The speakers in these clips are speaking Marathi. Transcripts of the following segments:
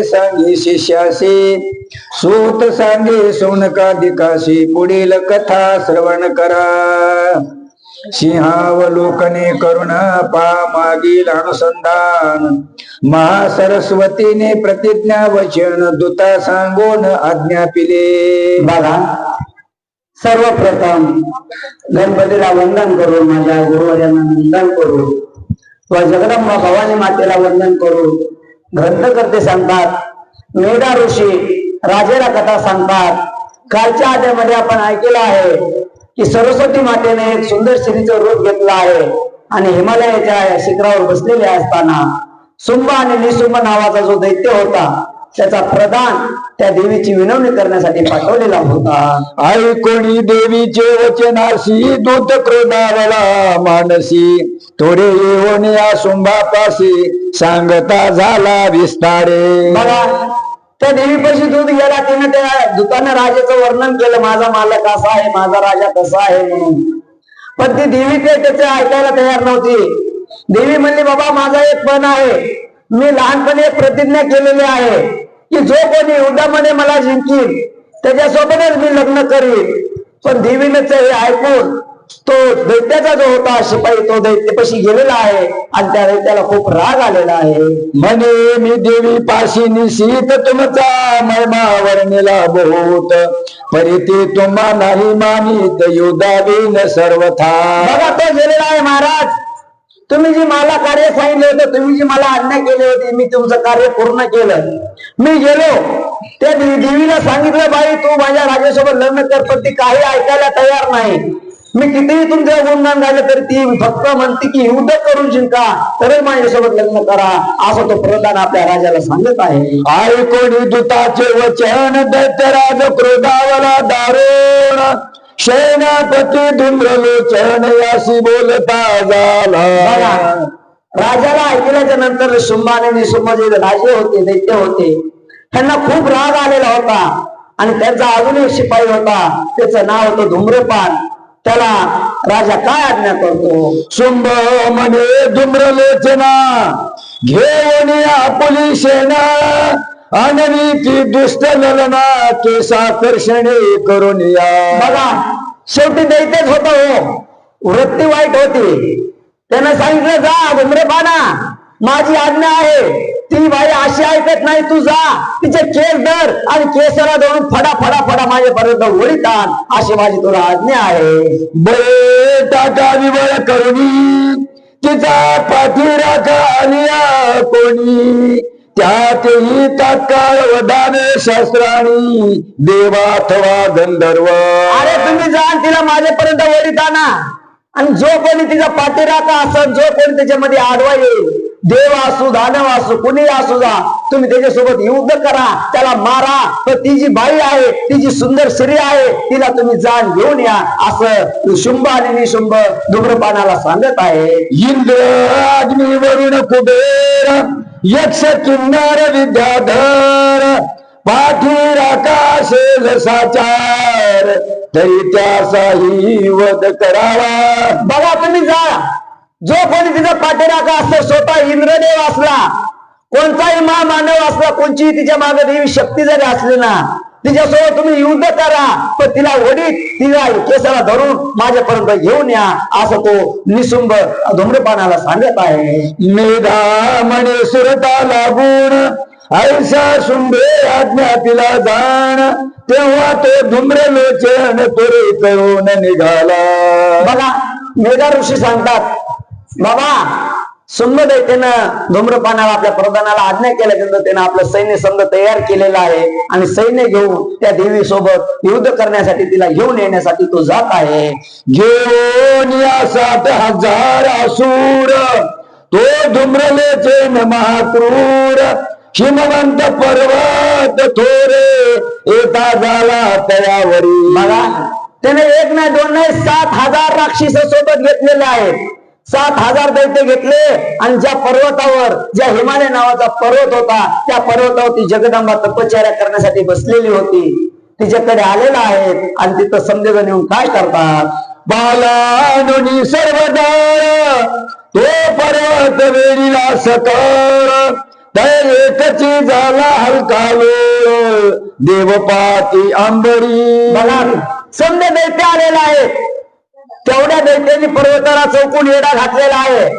सांगे शिष्यासी सूत सांगे सोनकादिकाशी पुढील कथा श्रवण करा. सिंहावलोकने करुण पा मागील अनुसंधान. महासरस्वतीने प्रतिज्ञा वचन दुता सांगून आज्ञा पिले. बघा सर्वप्रथम गणपतीला वंदन करू माझ्या गुरुवर्यांना वंदन करू. व जगदंबा भवानी मातेला वंदन करू. ग्रंथकर्ते सांगतात मेधा ऋषी राजेला कथा सांगतात. कालच्या आद्यामध्ये आपण ऐकलं आहे की सरस्वती मातेने एक सुंदर श्रीचं रूप घेतलं आहे आणि हिमालयाच्या शिखरावर बसलेले असताना सुंब आणि निसुंब नावाचा जो दैत्य होता त्याचा प्रधान त्या देवीची विनवणी करण्यासाठी पाठवलेला होता. आई कोणी देवीचे वचनाशी दूत क्रोधावला मानसी. थोडे येऊन या सुंभापाशी सांगता झाला विस्तारे. बघा त्या देवीपाशी दूध गेला तिने त्या दुकानं राजाचं वर्णन केलं माझा मालक असा आहे माझा राजा कसा आहे म्हणून. पण ती देवी ते त्याचे ऐकायला तयार नव्हती. देवी म्हणली बाबा माझा एक पण आहे. मी लहानपणी एक प्रतिज्ञा केलेली आहे. की जो कोणी युद्धामध्ये मला जिंकील त्याच्यासोबतच मी लग्न करीन. पण देवीनेच हे ऐकून तो दैत्याचा जो होता शिपाई तो दैत्यपाशी गेलेला आहे आणि त्या दैत्याला खूप राग आलेला आहे. म्हणे मी देवी पाशी निशीत तुमचा महिमा वर्णिला बहुत परिती तुम्हा नाही मानित युधावीन सर्वथा. बघा तो गेलेला आहे महाराज. तुम्ही जी मला कार्य सांगितले होते तुम्ही जी मला अन्याय केले होते मी तुमचं कार्य पूर्ण केलं. मी गेलो. त्या देवीला सांगितलं बाई तू माझ्या राजासोबत लग्न कर पण ती काही ऐकायला तयार नाही. मी कितीही तुमचं गुणगान गायलं तरी ती फक्त म्हणते की युद्ध करून जिंका तरच माझ्यासोबत लग्न करा. असं तो प्रधान आपल्या राजाला सांगत आहे. आई कोणी दुताचे वचन दैत्यराज क्रोधावला दारुण. सेनापती धुम्रलोचन याशी बोलता झाला राजाला ऐकल्याच्या नंतर शुंभ आणि निशुंभ जे राजे होते दैत्य होते त्यांना खूप राग आलेला होता. आणि त्यांचा अजून एक शिपाई होता त्याचं नाव होतं धूम्रपान. त्याला राजा काय आज्ञा करतो? शुंभ म्हणे धुम्रलोचना घेऊन आपुली सेना. अननीती दुष्ट ललना केसाकर्षणे करून या. बघा शेवटी दैत्यच होत हो. वृत्ती वाईट होती. त्यानं सांगितलं जा धूम्रपाना माझी आज्ञा आहे. ती बाई अशी ऐकत नाही तू जा. तिचे केस धर आणि केसाला धरून फडा फडा फडा माझ्यापर्यंत ओढीत आण. अशी माझी तुला आज्ञा आहे. विवळ करुणी तिचा पाठीराखा आलिया कोणी. त्यातही तात्काळ वदान शास्त्राणी देवा अथवा गंधर्व. अरे तुम्ही जा आणि तिला माझ्यापर्यंत ओढीत आणा आणि जो कोणी तिचा पाठीराखा असेल जो कोणी त्याच्यामध्ये आडवा येईल देव असू दानव असू कुणी असू जा तुम्ही त्याच्यासोबत युद्ध करा त्याला मारा. तर ती जी बाई आहे ती जी सुंदर स्त्री आहे तिला तुम्ही जाण घेऊन या असं शुंभ आणि निशुंभ धूम्रपानाला सांगत आहे. इंद्र अग्नी वरुण कुबेर यक्ष किन्नर विद्याधर पाठीर आकाशे साचार तरी त्याचाही वध करावा. बघा तुम्ही जा. जो कोणी तिचा पाठीराखा असतो स्वतः इंद्रदेव असला कोणताही महामानव असला कोणची तिच्यामागे देवी शक्ती जरी असली ना तिच्यासोबत तुम्ही युद्ध करा पण तिला ओढीत तिला केसाला धरून माझ्यापर्यंत घेऊन या असं तो निसुंब धूम्रपानाला सांगत आहे. मेधा म्हणे सुरता लागून ऐसा शुंभे आज्ञा तिला जाण तेव्हा तो धुम्र लोचन तुरे करून निघाला. बघा मेधा ऋषी सांगतात बाबा सुंद त्यानं धूम्रपानाला आपल्या प्रधानाला आज्ञा केल्यानंतर त्यानं आपलं सैन्य संघ तयार केलेला आहे. आणि सैन्य घेऊन त्या देवी सोबत युद्ध करण्यासाठी तिला घेऊन येण्यासाठी तो जात आहे. घेऊन या सात हजार असूर तो धुम्रलेचे महाक्रूर. हिमवंत पर्वत थोरे एका झाला तयावरी. बघा त्याने एक नाही दोन नाही सात हजार राक्षस सोबत घेतलेला आहे सात हजार दैत्य घेतले आणि ज्या पर्वतावर ज्या हिमालय नावाचा पर्वत होता त्या पर्वतावरती जगदंबा तपश्चर्या करण्यासाठी बसलेली होती. तिच्याकडे आलेला आहे आणि तिथं समजेजण येऊन काय करतात? बालानुनी सर्वदा तो पर्वत वेळीला सकार एकची झाला हलकालो देवपाती आंबरी. बघा समजे दैत्य आलेला आहे. तेवढ्या दैत्याने पर्वताला चौकून येडा घातलेला आहे.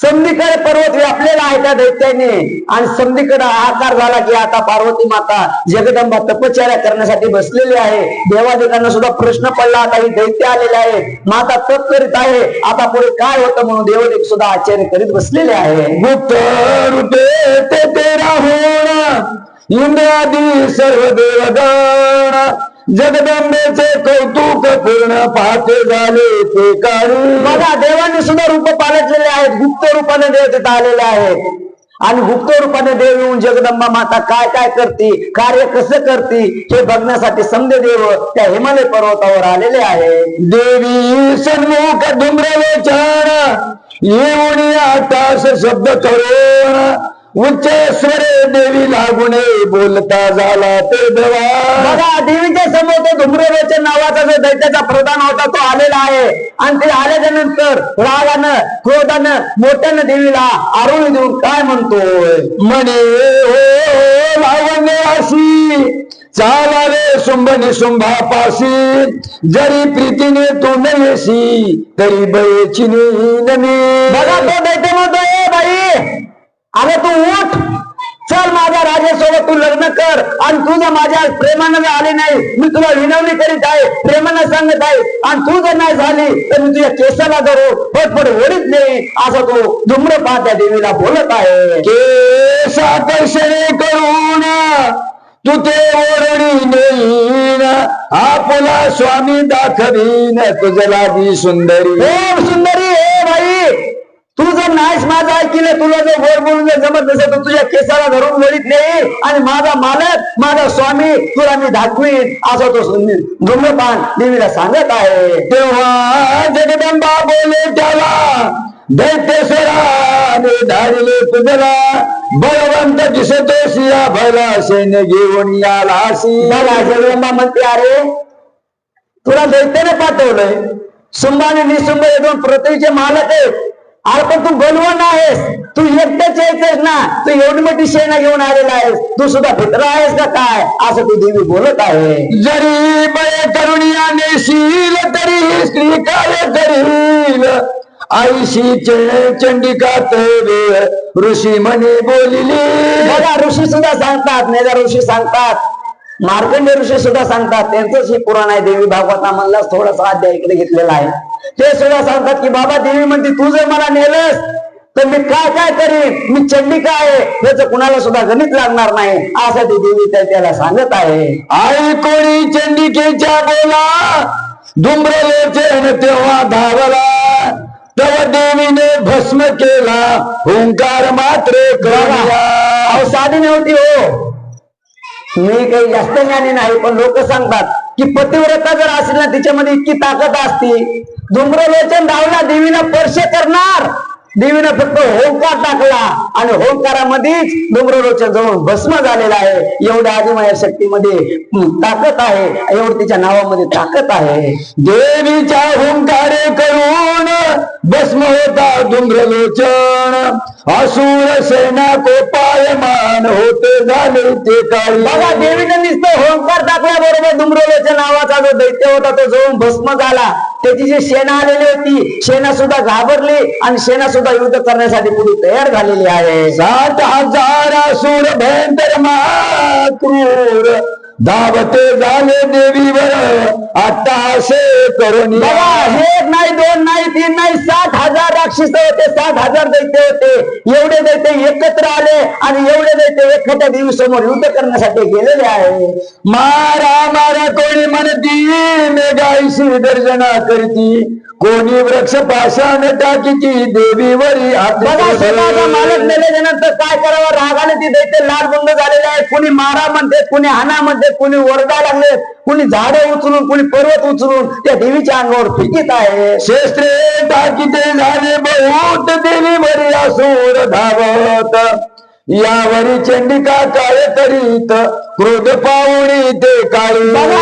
समधीकडे पर्वत व्यापलेला आहे त्या दैत्याने. आणि समधीकडे आकार झाला की आता पार्वती माता जगदंबा तपश्चर्या करण्यासाठी बसलेली आहे. देवादेवांना सुद्धा प्रश्न पडला आता ही दैत्य आलेले आहे. माता तप करीत आहे. आता पुढे काय होतं म्हणून देवदेव सुद्धा आश्चर्य करीत बसलेले आहे. गुप्त ते तेरा होण इंद्रादी सर्व देवगण. जगदंबेचे कौतुक पूर्ण पाहते झाले ते काळी बघा देवाने सुद्धा रूप पालटलेले आहेत गुप्त रूपाने देव तिथं आलेले आहेत. आणि गुप्त रूपाने देव येऊन जगदंबा माता काय काय करते कार्य कसं करते हे बघण्यासाठी समजे देव त्या हिमालय पर्वतावर आलेले आहेत. देवी सन्मुख धुम्रलोचन येऊन आकाश शब्द करून. उच्च स्वरे देवी लागून बोलता झाला ते देवा बघा देवीच्या समोर तो धुम्रलोचन नावाचा जो दैत्याचा प्रधान होता तो आलेला आहे. आणि ते आल्याच्यानंतर रागानं क्रोधानं मोठ्यानं देवीला आरोळी देऊन काय म्हणतोय? म्हणे हो लावण्याशी चालावे शुंभ निशुंभापाशी जरी प्रीतीने तू नयेशी तरी बयेची बघा तो दैत्य अरे तू उठ. चल माझ्या राजासोबत तू लग्न कर. आणि तू जर माझ्या प्रेमानं आली नाही. मी तुला विनवणी करीत आहे. प्रेमानं सांगत आहे. आणि तू जर नाही झाली तर मी तुझ्या केसाला धरू. पटपट ओढीत नाही. असं तू धुम्रपात त्या देवीला बोलत आहे. केस आकर्षणे करून तू ते ओरडी नेईन. आपला स्वामी दाखवीन तुझ्या लागी सुंदरी. सुंदरी! तू माझा नाहीस तुला जर वर बोलून जर जमत नसेल तर तुझ्या केसाला धरून वळीत नाही आणि माझा मालक माझा स्वामी तुला मी दाखवीन असं तो धूम्रपान देवीला सांगत आहे. तेव्हा जगदंबा बोले त्याला दैत्येश्वराने धाडले तुझला बळवंत दिसतो सिया भला सैन्य घेऊन याला बघा जगदंबा म्हणते अरे तुला दैत्याने पाठवलंय. सुंबाने निसुंब निशुंभ हे दोन पृथ्वीचे मालक आहेत. अरे पण तू बलवान आहेस. तू एकटेच येतेस ना. तू एवढी मोठी सेना घेऊन आलेला आहेस. तू सुद्धा फित्र आहेस का काय? असं ती देवी बोलत आहे. जरी बळे करुणिया नेशील तरी स्त्री काय करील. आईशी चंडिका ऋषी म्हणे बोलिली. बघा ऋषी सुद्धा सांगतात. मेधा ऋषी सांगतात. मार्कंडे ऋषी सुद्धा सांगतात त्यांचंच हे पुराण आहे देवी भागवता म्हणला थोडासा अध्याय इकडे घेतलेला आहे. ते सुद्धा सांगतात की बाबा देवी म्हणते तू जर मला नेलंस तर मी काय काय करीन? मी चंडिका आहे? याचं कुणाला सुद्धा गणित लागणार नाही. असं ती देवी त्या- त्याला सांगत आहे. आई कोणी चंडिकेच्या बोला धुम्रलोचन तेव्हा धावला. तव देवीने भस्म केला ओंकार मात्र साधी नव्हती हो. मी काही जास्त ज्ञानी नाही पण लोक सांगतात की पतिव्रता जर असेल ना तिच्यामध्ये इतकी ताकद असती. धुम्रलोचन धावला देवीला स्पर्श करणार. देवीनं फक्त होंकार टाकला आणि होंकारामध्येच डोंगररोच्या जवळ भस्म झालेला आहे. एवढ्या आदिमाया शक्तीमध्ये ताकद आहे एवढं तिच्या नावामध्ये ताकद आहे. देवीच्या हुंकारे करून भस्म होता धुम्रलोचन असुर सेना कोपायमान होते झाले ते काळी. बघा देवीनं नुसतं होंकार टाकल्याबरोबर डुमरोल्याच्या नावाचा जो दैत्य होता तो जवळ भस्म झाला. त्याची जी सेना आलेली होती सेना सुद्धा घाबरली आणि सेना सुद्धा युद्ध करण्यासाठी पुढे तयार झालेली आहे. सात हजार असुर भयंकर क्रूर धावते झाले देवीवर. अट्टाशे करून हे एक नाही दोन नाही तीन नाही सात हजार राक्षस होते सात हजार दैत्य होते. एवढे दैत्य एकत्र आले आणि एवढे दैत्य एखाद्या देवी समोर युद्ध करण्यासाठी गेलेले आहे. मारा मारा कोणी म्हणती मेघाईशी दर्जना करती. कोणी वृक्ष पाषाण टाकीची देवीवरी बघा स्वतःचा मालक काय करावं? रागाने ती दैत्य लाल बंद झालेले आहेत कुणी मारा म्हणते कुणी हाना म्हणते कुणी ओरडा लागले कुणी झाडे उचलून कुणी पर्वत उचलून त्या देवीच्या अंगावर फिकीत आहे. शस्त्रे टाकीते झाले बहुत देवीवरी असुर धावत. यावरी चंडिका काय करीत? क्रोध पाहुणी ते काळी. बघा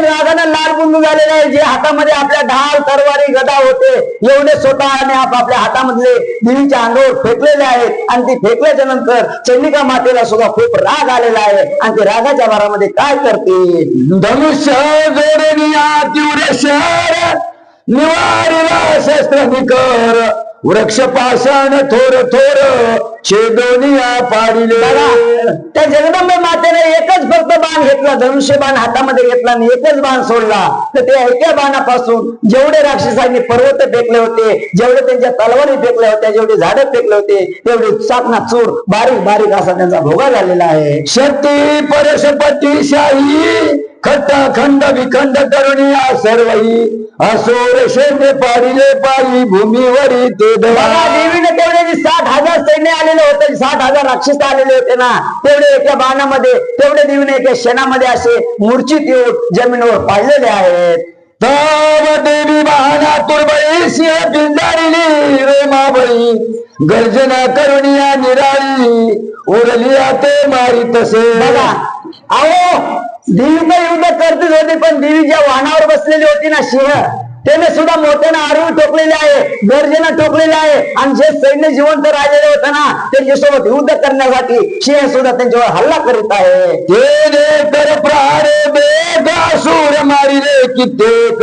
रागानं लाल बुंदू झालेले आहे. जे हातामध्ये आपल्या ढाल तरवारी गदा होते एवढे स्वतःने आपापल्या हातामधले देवीच्या अंगावर फेकलेले आहेत. आणि ते फेकल्याच्या नंतर चंडिका मातेला सुद्धा खूप राग आलेला आहे. आणि ते रागाच्या भारामध्ये काय करते धनुष्य जोडनिया तीव्र शहर निवारिला शस्त्र निकर. वृक्ष पाषाण थोर थोर छेदोनिया पाडिले. त्या जगदंबे मातेने एकच फक्त बाण घेतला धनुष्य बाण हातामध्ये घेतला आणि एकच बाण सोडला. तर त्या एका बाणापासून जेवढे राक्षसांनी पर्वत फेकले होते जेवढे त्यांच्या तलवारी फेकल्या होत्या जेवढे झाडं फेकले होते तेवढे चाकना चूर बारीक बारीक असा त्यांचा भोगा झालेला आहे. शक्ती परशपती शाही खट्टा खंड विखंड करुणिया सर्वही असोर सैन्य पाडिले पायी भूमीवरी ते देवीने तेवढे साठ हजार सैन्य आलेले होते. साठ हजार राक्षस आलेले होते ना. तेवढे एका बाणामध्ये तेवढे देवीने एका क्षणामध्ये असे मूर्छित येऊन जमिनीवर पाडलेले आहेत. ताव देवी वाहना तुर्बई सिंह पिंजारिली रे माबळी गर्जना करुणिया निराळी उरलिया ते मारी तसे. बघा अहो देवी तर युद्ध करतीच होती पण देवी ज्या वाहनावर बसलेली होती ना सिंह त्याने सुद्धा मोठ्यानं आरवी टोकलेले आहे गर्जना टोकलेले आहे. आणि जे सैन्य जिवंत राहिलेले होते ना त्यांच्यासोबत युद्ध करण्यासाठी सिंह सुद्धा त्यांच्यावर हल्ला करीत आहे. ते मारिले कित्येक.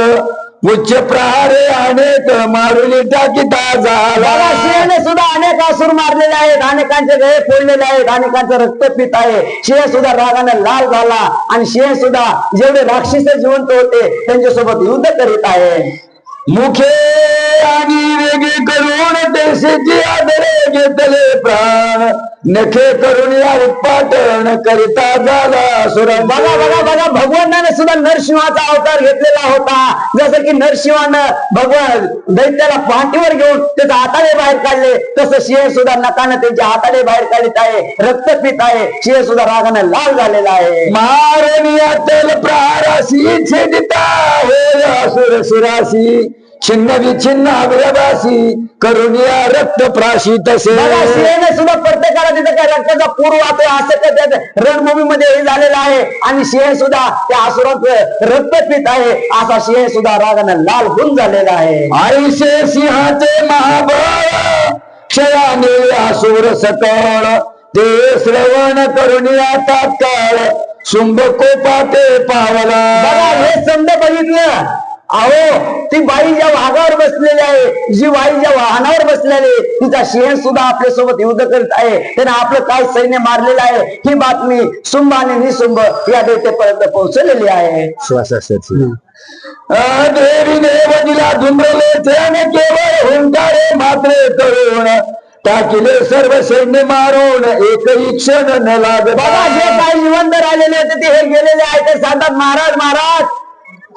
उच्च प्रहारे अनेक मारुली टाकीता बघा झाला. सिंहने सुद्धा अनेक असुर मारलेले आहेत अनेकांचे गळे फोडलेले आहेत अनेकांचं रक्त पित आहे. सिंह सुद्धा रागाने लाल झाला आणि सिंह सुद्धा जेवढे राक्षस जिवंत होते त्यांच्यासोबत युद्ध करीत आहे. मुखे आणि वेगळे करून देशाची आदरे घेतले प्राण. नखे करून या उत्पाटन करिता झाला सुर बघा बघा बघा भगवानाने सुद्धा नरसिंहाचा अवतार घेतलेला होता. जसं की नरसिंहानं भगवान दैत्याला पाठीवर घेऊन त्याचे हाताने बाहेर काढले तसं सिंह सुद्धा नकानं त्यांच्या हाताने बाहेर काढत आहे रक्त पित आहे. सिंह सुद्धा रागाने लाल झालेला आहे. मारनिया तेल प्रहाराशी छेदिता होय असुर शिराशी छिन्न विछिन्न अवयवासी करुणिया रक्त प्राशी तसे सुद्धा प्रत्येकाला तिथं काय रक्ताचा पूर वाहतोय असं काय त्या रणभूमीमध्ये हे झालेलं आहे. आणि सिंह सुद्धा त्या असुराचं रक्त पित आहे. असा सिंह सुद्धा रागाने लाल होऊन झालेला आहे. आयुष्य सिंहाचे महाबळ क्षयाने असुर सकळ. ते श्रवण करुणिया तात्काळ. शुंभ कोपाते पावला. बघा हे समज बघितलं. अहो ती बाई ज्या वाघावर बसलेली आहे जी बाई ज्या वाहनावर बसलेली आहे, तिचा सिंह सुद्धा आपल्यासोबत युद्ध करीत आहे. त्याने आपलं काय सैन्य मारलेलं आहे ही बातमी सुंभ आणि निसुंभ या देवतेपर्यंत पोहोचलेली आहे. देवीने वडिला धुंबले त्याने केवळ हुंकारे मात्र तरुण टाकिले सर्व सैन्य मारून एकही क्षण न बघा जे लागला काही जिवंत राहिलेले होते ते हे गेलेले आहे ते सांगतात महाराज महाराज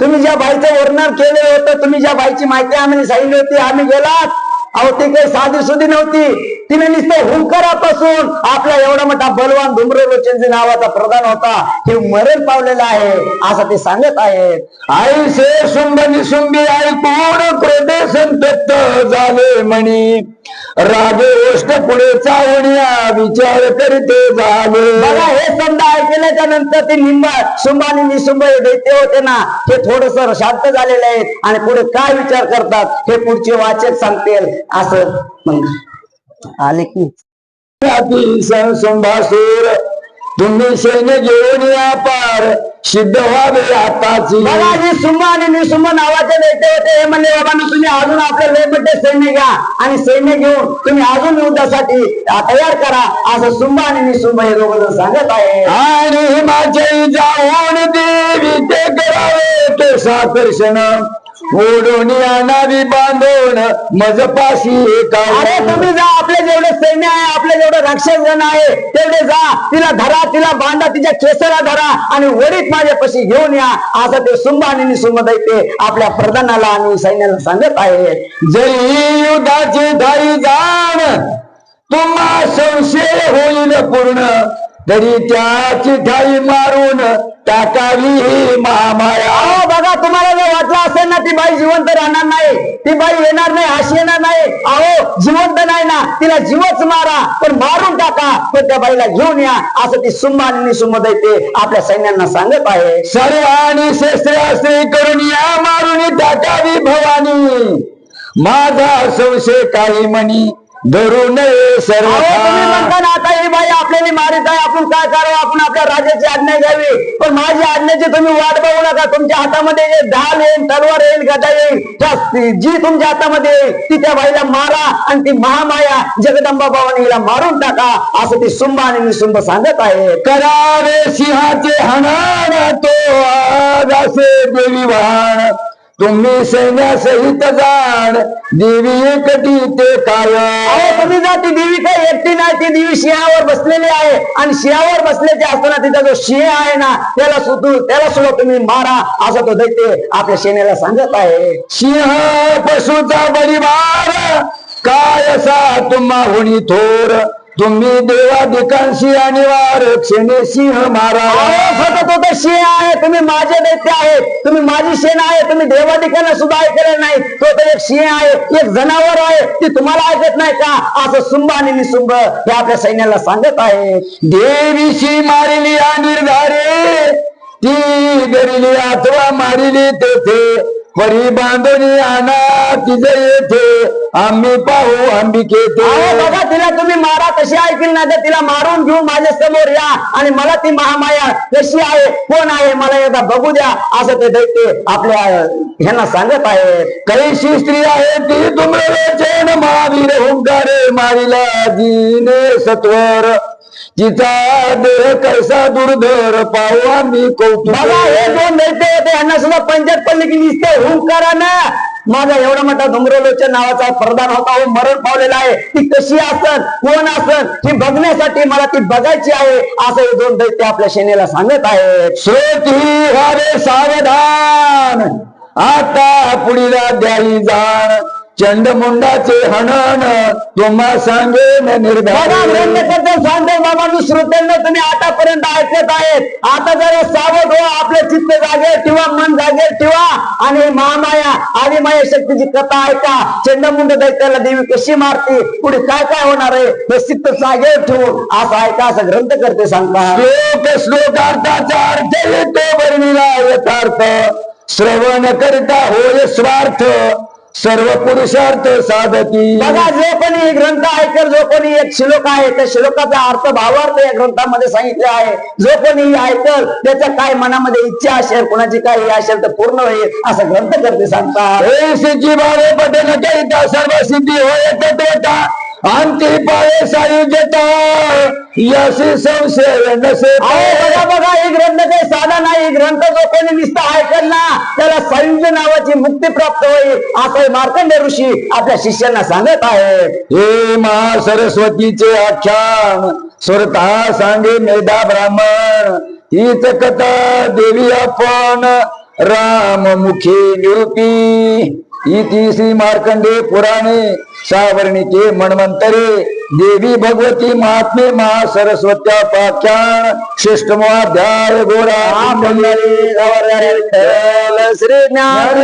तुम्ही ज्या बाईचं वर्णन केलं होतं तुम्ही ज्या बाईची माहिती आम्ही सांगितली होती आम्ही गेलात. अहो ती काही साधी सुधी नव्हती. तिने नुसतं हुंकारापासून आपला एवढा मोठा बलवान धुम्रलोचनजी नावाचा प्रधान होता. हे मरण पावलेला आहे असं ते सांगत आहेत. आई से शुंभ निशुंभी पूर्ण क्रोधे संतप्त झाले म्हणी. रागे ओष्ट पुढे चावण्या विचार करते झाले बघा हे समजा ऐकल्याच्या नंतर ते निंबा शुंभ आणि हे दैत्य होते ना हे थोडस शांत झालेले आहेत आणि पुढे काय विचार करतात हे पुढचे वाचक सांगतील असं मग आले की? संभासूर तुम्ही सैन्य घेऊन या पार. सिद्ध व्हावे आताची. बघा जे सुंभ आणि निसुंभ नावाचे दैत्य होते. हे म्हणले बाबा तुम्ही अजून आपले लय मोठे सैन्य घ्या आणि सैन्य घेऊन तुम्ही अजून युद्धासाठी तयार करा. असं सुंभ आणि निसुंभ हे जण सांगत आहे. आणि माझे जाऊन देवी ते करावे ते साकर्षण ओढून आणावी बांधून मज पाशी अरे तुम्ही जा आपले जेवढे सैन्य आहे आपले जेवढे राक्षस जण आहे तेवढे जा. तिला धरा तिला बांधा तिच्या केसाला धरा आणि वरीत माझ्यापाशी घेऊन या. असं ते सुंभ आणि आपल्या प्रधानाला आणि सैन्याला सांगत आहे जरी युद्धाची धाई जाण तुम्हा संशय होईल पूर्ण. तरी त्याची ठाई मारून टाकावी ही महामाया. अहो बघा तुम्हाला जर वाटलं असेल ना ती बाई जिवंत राहणार नाही ती बाई येणार नाही अशी येणार नाही. अहो जिवंत नाही ना तिला जीवच मारा पण मारून टाका पण त्या बाईला घेऊन या असं ती आणि निसुंभ दैते आपल्या सैन्यांना सांगत आहे. सर्वांनी शस्त्रास्त्री करून या मारून टाकावी भवानी. माझा संशय काही म्हणी धरू नये सर्व अहो, तुम्ही म्हणता ना आता ही बाई आपल्याला मारित आहे आपण काय करावं? आपण आपल्या राजाची आज्ञा घ्यावी. पण माझी आज्ञेची तुम्ही वाट बघू नका. तुमच्या हातामध्ये ढाल येईल तलवार येईल गदा येईल जी तुमच्या हातामध्ये येईल ती त्या बाईला मारा आणि ती महामाया जगदंबा भवानी हिला मारून टाका असं ती सुंभ आणि निसुंभ सांगत आहे. करारे सिंहाचे हणान तो आज असे देवी वाहन तुम्ही सैन्यासहित जाण. देवी एकटी ते काय तुम्ही जा ती देवी काही एकटी नाही ती देवी सिंहावर बसलेली आहे. आणि सिंहावर बसल्याचे असताना तिचा जो सिंह आहे ना त्याला सुद्धा त्याला सुद्धा तुम्ही मारा असं तो दैत्य आपल्या सेनेला सांगत आहे. सिंह पशुचा बलिवार काय असा तुम्हा होणी थोर? तुम्ही देवाधिकांशी आणि वार क्षणे सिंह सतत तो सिंह आहे तुम्ही माझे दैत्य आहे तुम्ही माझी सेना आहे तुम्ही देवाधिकांना सुद्धा ऐकलेलं नाही. तो तर एक सिंह आहे एक जनावर आहे ती तुम्हाला ऐकत नाही का? असं सुंभ आणि निसुंभ हे आपल्या सैन्याला सांगत आहे. देवीशी मारिली निर्धारे ती गरिली अथवा मारिली तेथे. परी बांधणी आणा तिज येथे. आम्ही पाहू अंबिके अहो बघा तिला तुम्ही मारा कशी ऐकली नाही तर तिला मारून घेऊन माझ्यासमोर या. आणि मला ती महामाया कशी आहे कोण आहे मला एकदा बघू द्या. असं ते दैत्य आपल्या ह्यांना सांगत आहे. कैशी स्त्री आहे ती तुमचेन महावीर हुंकारे मारिला जीने सत्वर. तिचा देह कैसा दुर्धर पाहू आम्ही कौतुक बघा हे दोन दैत्य होते यांना सुद्धा पंचायत पडली की नुसते हुंकारा ना माझा एवढा मोठा धुमरोलोच्या नावाचा प्रधान होता हो मरण पावलेला आहे. ती कशी असन कोण असन ही बघण्यासाठी मला ती बघायची आहे असं हे दोन दैत्य आपल्या सेनेला सांगत आहेत. श्रोती व्हावे सावधान आता पुढीला द्याई जाण. चंडमुंडाचे हणन तुम्हा सांगेन निर्धार. सांगते बाबा मी श्रोत्यांना तुम्ही आतापर्यंत ऐकत आहेत. आता जरा सावध हो आपले चित्त जागेवर ठेवा मन जागेवर ठेवा. आणि महामाया आदिमाया शक्तीची कथा ऐका. चंडमुंड दैत्याला देवी कशी मारते? पुढे काय काय होणार आहे? हे चित्त जागेवर ठेवून असं ऐका असं ग्रंथ करते सांगतात श्लोक श्लोकार्थाचा अर्थ येतो वर्णिला यथार्थ श्रवण करता होय स्वार्थ. सर्व पुरुषार्थ साधती. बघा जो कोणी ग्रंथ ऐकेल जो कोणी एक श्लोक आहे त्या श्लोकाचा अर्थ भावार्थ या ग्रंथामध्ये सांगितले आहे. जो कोणी ऐकल त्याच्या काय मनामध्ये इच्छा असेल कोणाची काय हे असेल तर पूर्ण होईल असं ग्रंथ करते सांगतात. हे सिद्धी भावे करिता सर्व सिद्धी होय तत्वता अंती पाये सायुज्यता यशी संशय नसे बघा बघा ही ग्रंथ काही साधा नाही. ही ग्रंथ जो कोणी नुसता त्याला संयुज नावाची मुक्ती प्राप्त होईल असं मार्कंडे ऋषी आपल्या शिष्यांना सांगत आहे हे महा सरस्वतीचे आख्यान स्वतः सांगे मेधा ब्राह्मण. हीच कथा देवी आपण राममुखी निरूपी. इति श्री मार्कंडे पुराणे सावर्णिके मन्वंतरे देवी भगवती महात्मे महा सरस्वत्या पाख्यान श्रेष्ठमोध्याय गोरा श्री ज्ञान